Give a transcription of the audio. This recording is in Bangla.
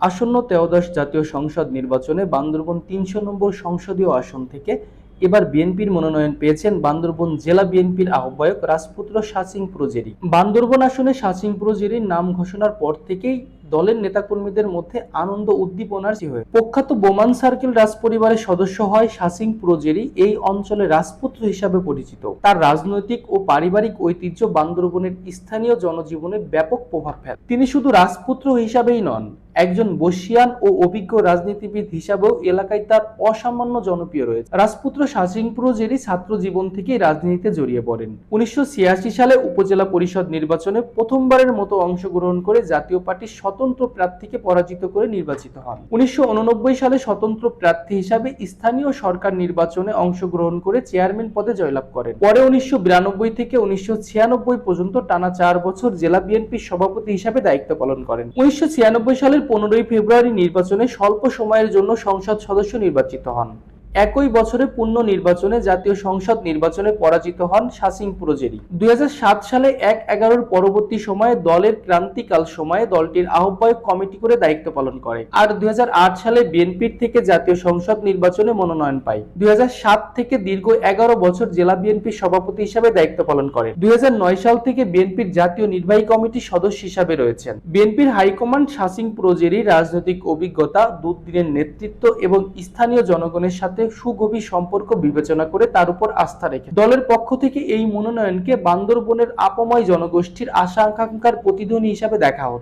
আসন্ন ত্রয়োদশ জাতীয় সংসদ নির্বাচনে বান্দরবন তিনশো নম্বর সংসদীয় আসন থেকে এবার বিএনপির মনোনয়ন পেয়েছেন বান্দরবন জেলা বিএনপির আহ্বায়ক রাজপুত্র শাসিং প্রজেরি। বান্দরবন আসনে শাসিং প্রজেরির নাম ঘোষণার পর থেকেই দলের নেতাকর্মীদের মধ্যে আনন্দ উদ্দীপনার হয়ে। প্রখ্যাত বোমান সার্কেল রাজপরিবারের সদস্য হয় শাসিং প্রজেরি, এই অঞ্চলে রাজপুত্র হিসাবে পরিচিত। তার রাজনৈতিক ও পারিবারিক ঐতিহ্য বান্দরবনের স্থানীয় জনজীবনে ব্যাপক প্রভাব ফেলে। তিনি শুধু রাজপুত্র হিসাবেই নন একজন বর্ষিয়ান ও অভিজ্ঞ রাজনীতিবিদ হিসাবেও এলাকায় তার অসামান্য জনপ্রিয় রয়েছে। রাজপুত্র শাসিংপুর জেরি ছাত্র জীবন থেকেই রাজনীতিতে জড়িয়ে পড়েন। উনিশশো ছিয়াশি সালে উপজেলা পরিষদ নির্বাচনে প্রথমবারের মতো অংশগ্রহণ করে জাতীয় পার্টির স্বতন্ত্র প্রার্থীকে পরাজিত করে নির্বাচিত হন। উনিশশো উননব্বই সালে স্বতন্ত্র প্রার্থী হিসাবে স্থানীয় সরকার নির্বাচনে অংশগ্রহণ করে চেয়ারম্যান পদে জয়লাভ করেন। পরে উনিশশো বিরানব্বই থেকে উনিশশো ছিয়ানব্বই পর্যন্ত টানা চার বছর জেলা বিএনপির সভাপতি হিসাবে দায়িত্ব পালন করেন। উনিশশো ছিয়ানব্বই সালের পনেরোই ফেব্রুয়ারি নির্বাচনে স্বল্প সময়ের জন্য সংসদ সদস্য নির্বাচিত হন। একই বছরে পূর্ণ নির্বাচনে জাতীয় সংসদ নির্বাচনে পরাজিত হন শাসিং প্রজেরি। দুই সালে এক এগারোর পরবর্তী সময়ে দলের ক্রান্তিকাল সময়ে দলটির আহ্বায়ক কমিটি করে দায়িত্ব পালন করে। আর দুই সালে বিএনপির থেকে জাতীয় সংসদ নির্বাচনে মনোনয়ন পায়। দুই থেকে দীর্ঘ এগারো বছর জেলা বিএনপির সভাপতি হিসাবে দায়িত্ব পালন করে। দুই হাজার নয় সাল থেকে বিএনপির জাতীয় নির্বাহী কমিটির সদস্য হিসাবে রয়েছেন। বিএনপির হাইকমান্ড শাসিং প্রজেরি রাজনৈতিক অভিজ্ঞতা দুদিনের নেতৃত্ব এবং স্থানীয় জনগণের সাথে সুগভীর সম্পর্ক বিবেচনা করে তার উপর আস্থা রেখে। দলের পক্ষ থেকে এই মনোনয়নকে বান্দরবনের আপময় জনগোষ্ঠীর আশা আকাঙ্ক্ষার প্রতিধ্বনি হিসাবে দেখা হতো।